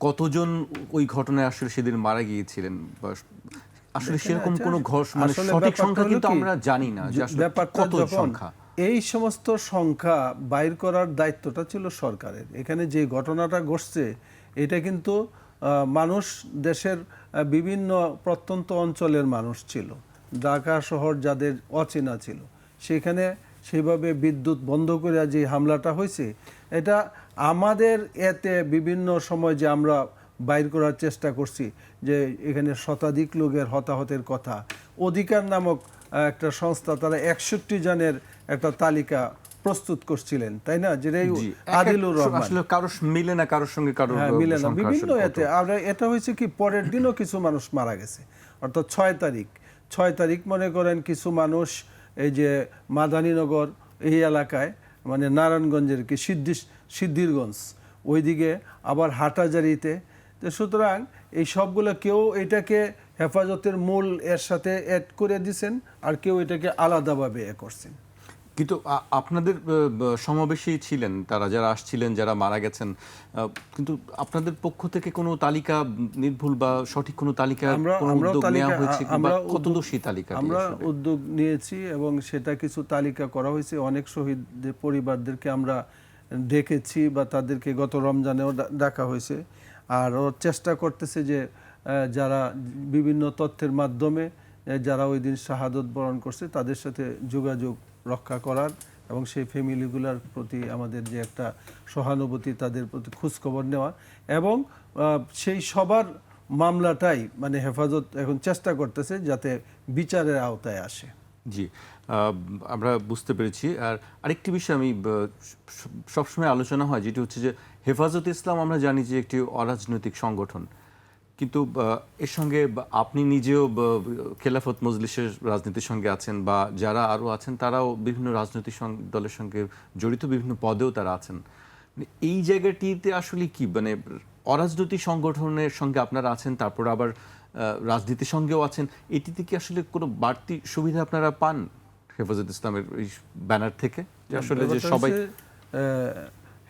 কতজন ওই ঘটনায় আসলে সেদিন মারা গিয়েছিলেন? বা আসলে সেরকম কোনো ঘর মানে সঠিক সংখ্যা কিন্তু আমরা জানি না কত সংখ্যা। এই সমস্ত সংখ্যা বাইর করার দায়িত্বটা ছিল সরকারের। এখানে যে ঘটনাটা ঘটছে এটা কিন্তু আহ, মানুষ দেশের বিভিন্ন প্রত্যন্ত অঞ্চলের মানুষ ছিল। ঢাকা শহর যাদের অচেনা ছিল সেখানে সেভাবে বিদ্যুৎ বন্ধ করে যে হামলাটা হয়েছে এটা আমাদের এতে বিভিন্ন সময় যে আমরা বাইর করার চেষ্টা করছি যে এখানে শতাধিক লোকের হতাহতের কথা। অধিকার নামক একটা সংস্থা তারা একষট্টি জনের একটা তালিকা প্রস্তুত করছিলেন তাই না? যেটা এই জি, এক এক- আদিলুর রহমান। আসলে কারোর মিলে না কারোর সঙ্গে হ্যাঁ মিলে না। বিভিন্ন এতে। আমরা এটা হয়েছে কি পরের দিনও কিছু মানুষ মারা গেছে। অর্থাৎ ছয় তারিখ। ছয় তারিখ মনে করেন কিছু মানুষ এই যে মাদানীনগর, এই এলাকায় মানে নারায়ণগঞ্জের কি সিদ্ধি সিদ্ধিরগঞ্জ, ওইদিকে আবার হাটাজারিতে। তো সুতরাং এই সবগুলো কেউ এটাকে হেফাজতের মূল এর সাথে অ্যাড করে দিছেন, আর কেউ এটাকে আলাদাভাবে এ করছেন। কিন্তু আপনাদের সমাবেশেই ছিলেন তারা যারা আসছিলেন যারা মারা গেছেন কিন্তু আপনাদের পক্ষ থেকে কোনো তালিকা নির্ভুল বা সঠিক কোনো তালিকা উদ্যোগ নেওয়া হয়েছে কত দোষী তালিকা আমরা উদ্যোগ নিয়েছি এবং সেটা কিছু তালিকা করা হয়েছে। অনেক শহীদদের পরিবারদেরকে আমরা ডেকেছি বা তাদেরকে গত রমজানেও ডাকা হয়েছে। আর ও চেষ্টা করতেছে যে যারা বিভিন্ন তথ্যের মাধ্যমে যারা ওই দিন শাহাদত বরণ করছে তাদের সাথে যোগাযোগ রক্ষা করার এবং সেই ফ্যামিলিগুলোর প্রতি আমাদের যে একটা সহানুভূতি, তাদের প্রতি খোঁজখবর নেওয়া এবং সেই সবার মামলাটাই মানে হেফাজত এখন চেষ্টা করতেছে যাতে বিচারের আওতায় আসে। জি আমরা বুঝতে পেরেছি। আর আরেকটি বিষয় আমি সবসময় আলোচনা হয়, যেটি হচ্ছে যে হেফাজত ইসলাম আমরা জানি যে একটি অরাজনৈতিক সংগঠন। কিন্তু এর সঙ্গে আপনি নিজেও খেলাফত মজলিসের রাজনীতির সঙ্গে আছেন বা যারা আরও আছেন তারাও বিভিন্ন রাজনৈতিক দলের সঙ্গে জড়িত বিভিন্ন পদেও তারা আছেন। মানে এই জায়গাটিতে আসলে কি? মানে অরাজনৈতিক সংগঠনের সঙ্গে আপনারা আছেন তারপর আবার রাজনীতির সঙ্গেও আছেন এটিতে কি আসলে কোনো বাড়তি সুবিধা আপনারা পান হেফাজত ইসলামের এই ব্যানার থেকে? যে আসলে যে সবাই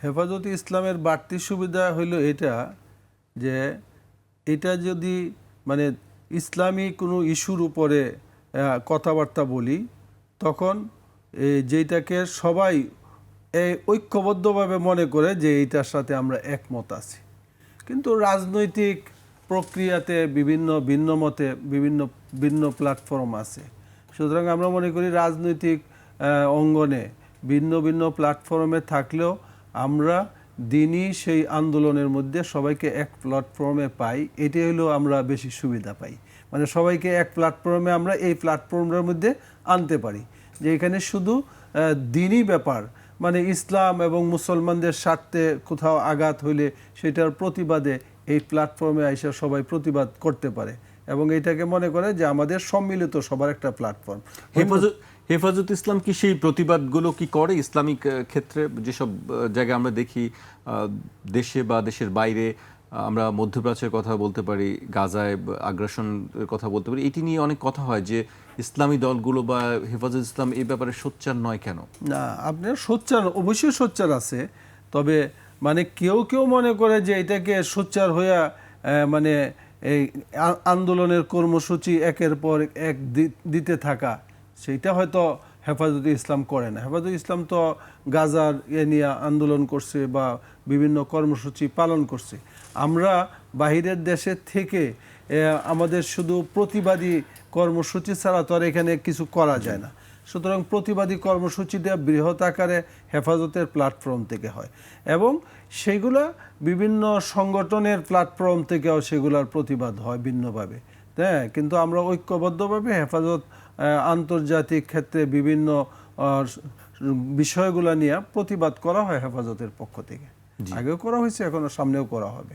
হেফাজতে ইসলামের বাড়তি সুবিধা হইল এটা যে এটা যদি মানে ইসলামী কোনো ইস্যুর উপরে কথাবার্তা বলি, তখন যেটাকে সবাই ঐক্যবদ্ধভাবে মনে করে যে এইটার সাথে আমরা একমত আছি। কিন্তু রাজনৈতিক প্রক্রিয়াতে বিভিন্ন ভিন্ন মতে, বিভিন্ন ভিন্ন প্ল্যাটফর্ম আছে। সুতরাং আমরা মনে করি রাজনৈতিক অঙ্গনে ভিন্ন ভিন্ন প্ল্যাটফর্মে থাকলেও আমরা দিনই সেই আন্দোলনের মধ্যে সবাইকে এক প্ল্যাটফর্মে পাই এটাই হলো আমরা বেশি সুবিধা পাই। মানে সবাইকে এক প্ল্যাটফর্মে আমরা এই প্ল্যাটফর্মের মধ্যে আনতে পারি। যে এখানে শুধু দিনই ব্যাপার মানে ইসলাম এবং মুসলমানদের স্বার্থে কোথাও আঘাত হইলে সেটার প্রতিবাদে এই প্ল্যাটফর্মে আইসা সবাই প্রতিবাদ করতে পারে। এবং এটাকে মনে করে যে আমাদের সম্মিলিত সবার একটা প্ল্যাটফর্ম। হেফাজত ইসলাম কি সেই প্রতিবাদগুলো কি করে ইসলামিক ক্ষেত্রে? যেসব জায়গায় আমরা দেখি দেশে বা দেশের বাইরে আমরা মধ্যপ্রাচ্যের কথা বলতে পারি, গাজায় আগ্রাসনের কথা বলতে পারি, এটি নিয়ে অনেক কথা হয় যে ইসলামী দলগুলো বা হেফাজত ইসলাম এই ব্যাপারে সোচ্চার নয় কেন? না, আপনার সোচ্চার, অবশ্যই সোচ্চার আছে, তবে মানে কেউ কেউ মনে করে যে এটাকে সোচ্চার হইয়া মানে এই আন্দোলনের কর্মসূচি একের পর এক দিতে থাকা সেইটা হয়তো হেফাজতে ইসলাম করে না। হেফাজত ইসলাম তো গাজার এ নিয়ে আন্দোলন করছে বা বিভিন্ন কর্মসূচি পালন করছে। আমরা বাহিরের দেশের থেকে আমাদের শুধু প্রতিবাদী কর্মসূচি ছাড়া তো আর এখানে কিছু করা যায় না। সুতরাং প্রতিবাদী কর্মসূচিটা বৃহৎ আকারে হেফাজতের প্ল্যাটফর্ম থেকে হয় এবং সেগুলা বিভিন্ন সংগঠনের প্ল্যাটফর্ম থেকেও সেগুলার প্রতিবাদ হয় ভিন্নভাবে। হ্যাঁ কিন্তু আমরা ঐক্যবদ্ধভাবে হেফাজত আন্তর্জাতিক ক্ষেত্রে বিভিন্ন বিষয়গুলো নিয়ে প্রতিবাদ করা হয় হেফাজতের পক্ষ থেকে। আগেও করা হয়েছে এখনও সামনেও করা হবে।